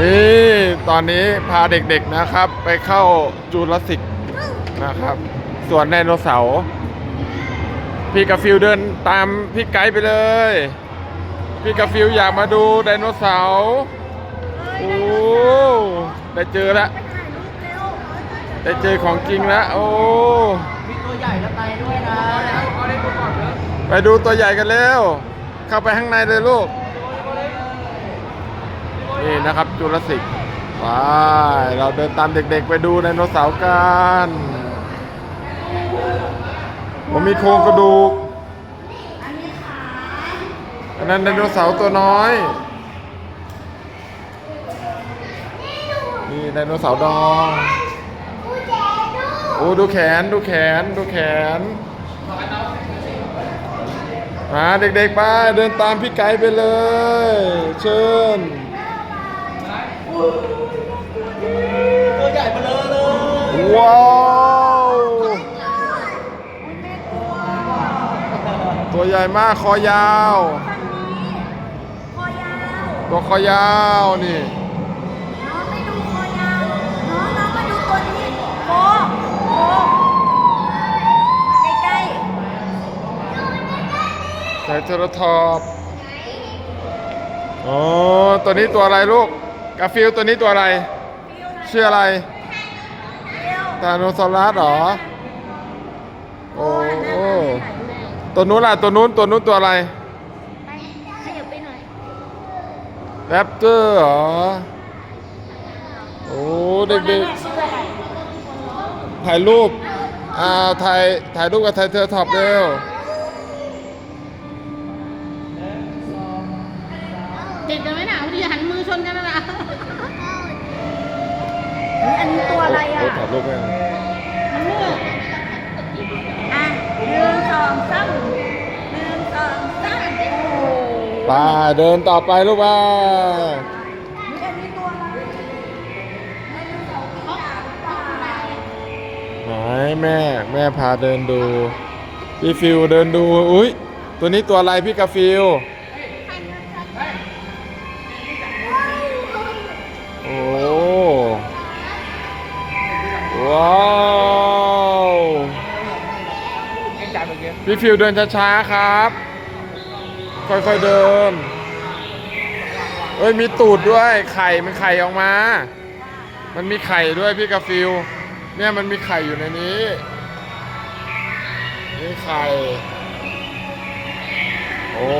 นี่ตอนนี้พาเด็กๆนะครับ ไปเข้าจูราสสิกนะครับสวนไดโนเสาร์พี่กาฟิลเดินตามพี่ไกด์ไปเลย พี่กาฟิลอยากมาดูไดโนเสาร์โอ้ได้เจอแล้วได้เจอของจริงแล้วโอ้มีตัวใหญ่แล้วไปด้วยนะไปดูตัวใหญ่กันเร็วเข้าไปข้างในเลยลูก นี่นะครับจูราสสิกไปเราเดินตามเด็กๆ ไปดูไดโนเสาร์กันผมมีโครงกระดูกอันนั้นไดโนเสาร์ตัวน้อย นี่ไดโนเสาร์ดองโอ้ดูแขนดูแขนดูแขนมาเด็กๆไปเดินตามพี่ไก่ไปเลย เชิญ ตัวใหญ่มาเลยเลยว้าวตัวใหญ่มากคอยาวคอยาวตัวคอยาวนี่น้องไม่ดูคอยาวน้องน้องมาดูตัวนี้โฟโฟใกล้ไทรเทอร์ทอปอ๋อตัวนี้ตัวอะไรลูก กาฟิลตัวนี้ตัวอะไร ชื่ออะไรเดียวตาโนซอรัสหรอ โอ้ตัวนู้นล่ะ ตัวนู้น ตัวนู้นตัวอะไรไปขยับไปหน่อยแรปเตอร์เหรอ โอ้เด็กๆถ่ายรูป อ่า ถ่าย ถ่ายรูปกับไทเทอร์ท็อปเร็ว เด็กจะไม่หนาวดีหันมือชนกันแล้วนะอันนี้ตัวอะไรอะโถ่ายรูปไปมันมืดอะหนึ่งสองสามหนึ่งสองสามโอ้โหไปเดินต่อไปลูกว่านี่อันนี้ตัวอะไรไดโนเสาร์กินหางปลาไหนแม่แม่พาเดินดู พี่ฟิวเดินดู อุ้ยตัวนี้ตัวอะไรพี่กาฟิล ว้าวพี่ฟิวเดินช้าๆครับ ค่อยๆเดิน เอ้ยมีตูดด้วย ไข่มันไข่ออกมา มันมีไข่ด้วยพี่กาฟิลเนี่ยมันมีไข่อยู่ในนี้นี่ไข่ โอ้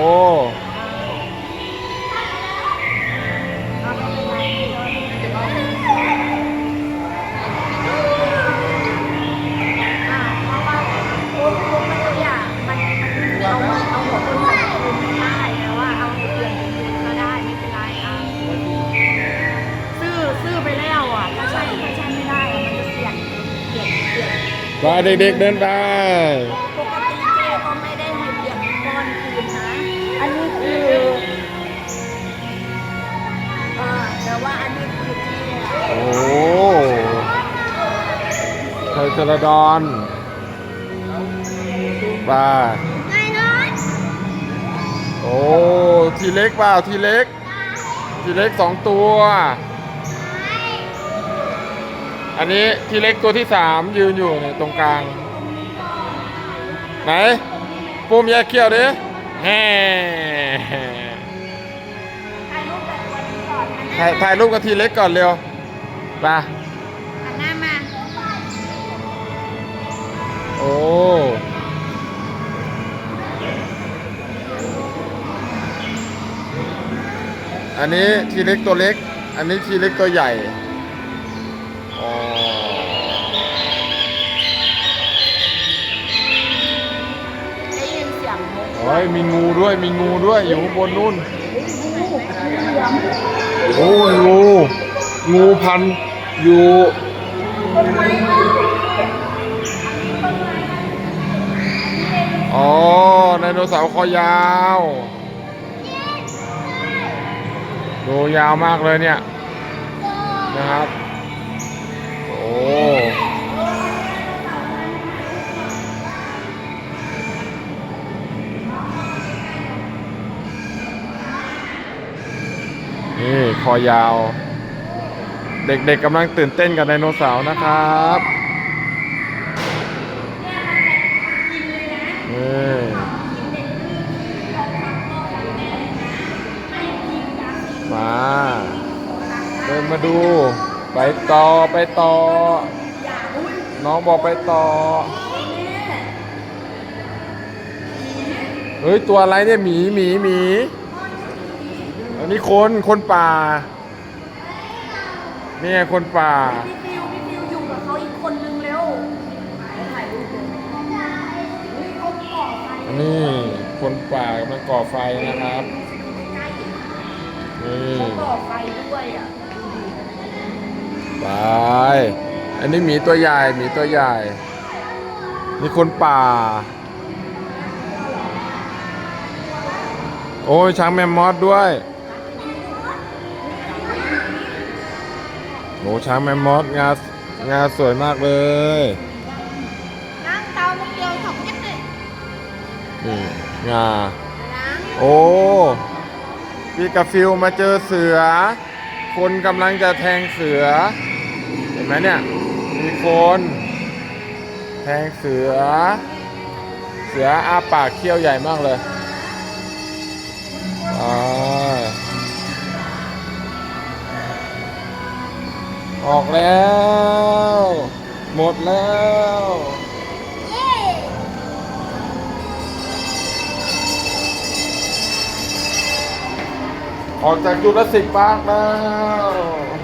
เด็กๆเดินไป ปกติเจก็ไม่ได้ให้เปลี่ยนก้อนคืนนะ อันนี้คืออ่าแต่ว่าอันนี้คือเจโอ้ไทรเทอราดอนปไงน้อยโอ้ ทีเล็กเปล่าทีเล็ก ทีเล็กสองตัว อันนี้ทีเล็กตัวที่สามยืนอยู่เนี่ยตรงกลาง ไหนปูมแยกเขี้ยวดิแฮ่ถ่ายรูปแบบวันนี้ก่อนนะถ่ายถ่ายรูปกับทีเล็กก่อนเร็วไปหันหน้ามา โอ้อันนี้ทีเล็กตัวเล็ก อันนี้ทีเล็กตัวใหญ่อ๋อ ได้ยินเสียงมุกโอ้ยมีงูด้วยมีงูด้วยอยู่ข้างบนนู่นโอ้ยงูงูพันอยู่อ๋อไดโนเสาร์คอยาวดูยาวมากเลยเนี่ยนะครับโอ้ นี่คอยาว เด็กๆกำลังตื่นเต้นกับไดโนเสาร์นะครับนี่มา เดินมาดู ไปต่อไปต่อ น้องบอกไปต่อ เฮ้ย ตัวอะไรเนี่ยหมีหมีหมีอันนี้คนคนป่านี่ไงคนป่า พี่ฟิวพี่ฟิวอยู่กับเขาอีกคนนึงเร็วถ่ายรูปเลยเฮ้ยเขาก่อไฟอันนี้คนป่ากำลังก่อไฟนะครับ นี่ เขาก่อไฟด้วยอะไป อันนี้หมีตัวใหญ่หมีตัวใหญ่นี่คนป่า โอ้ยช้างแมมมอสด้วยโอ้ช้างแมมมอสงางาสวยมากเลยนั่งเตาโมเกียวสองยัดเลยนี่งา โอ้พี่กับฟิวมาเจอเสือ คนกำลังจะแทงเสือเห็น ไหมเนี่ย มีคน แทงเสือ เสืออาปากเขี้ยวใหญ่มากเลยอ่าออกแล้ว หมดแล้วออกจากจุลศิษย์ปาร์คแล้ว